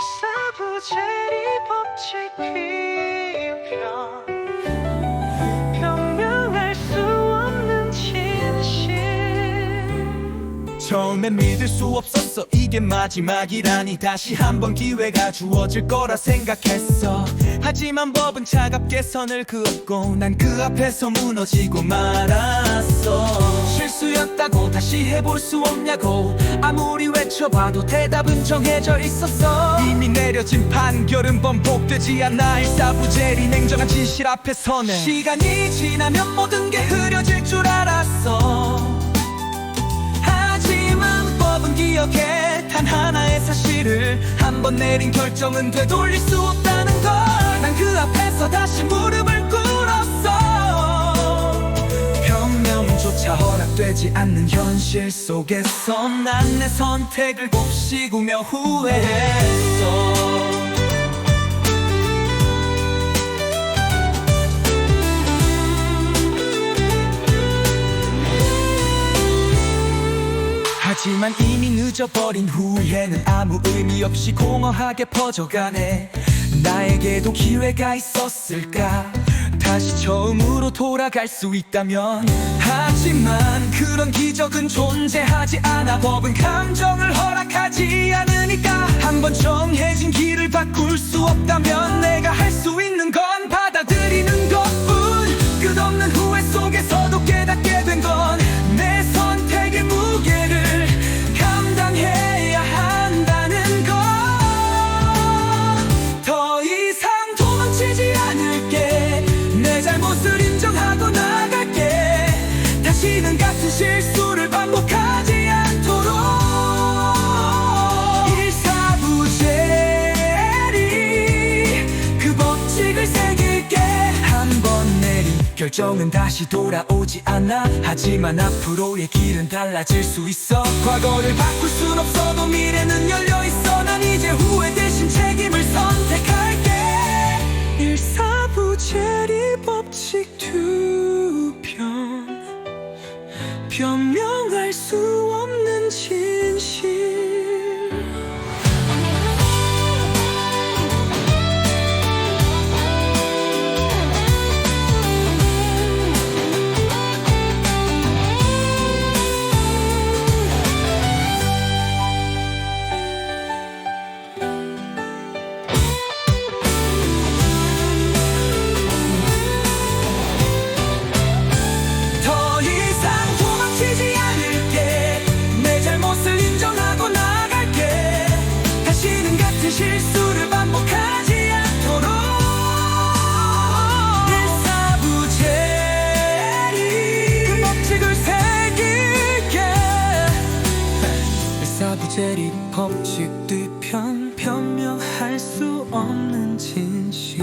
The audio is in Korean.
일사부재리 법칙 비유편 변명할 수 없는 진실. 처음엔 믿을 수 없었어. 이게 마지막이라니 다시 한번 기회가 주어질 거라 생각했어. 하지만 법은 차갑게 선을 그었고 난 그 앞에서 무너지고 말았어 실수였다고 다시 해볼 수 없냐고. 아무리 외쳐봐도 대답은 정해져 있었어. 이미 내려진 판결은 번복되지 않아. 일사부재리 냉정한 진실 앞에서는 시간이 지나면 모든 게 흐려질 줄 알았어. 하지만 법은 기억해. 단 하나의 사실을 한 번 내린 결정은 되돌릴 수 없다는 걸. 난 그 앞에서 다시 무릎을 꿇 조차 허락되지 않는 현실 속에서 난 내 선택을 곱씹으며 후회했어. 하지만 이미 늦어버린 후회는 아무 의미 없이 공허하게 퍼져가네. 나에게도 기회가 있었을까 다시 처음으로 돌아갈 수 있다면 하지만 그런 기적은 존재하지 않아 법은 감정을 허락하지 않으니까 한번 정해진 길을 바꿀 수 없다면 내가 실수를 반복하지 않도록. 일사부재리 그 법칙을 새길게. 한 번 내린 결정은 다시 돌아오지 않아. 하지만 앞으로의 길은 달라질 수 있어. 과거를 바꿀 순 없어도 없 실수를 반복하지 않도록. 일사부재리 그 법칙을 새길게. 일사부재리 법칙 뒤편 변명할 수 없는 진실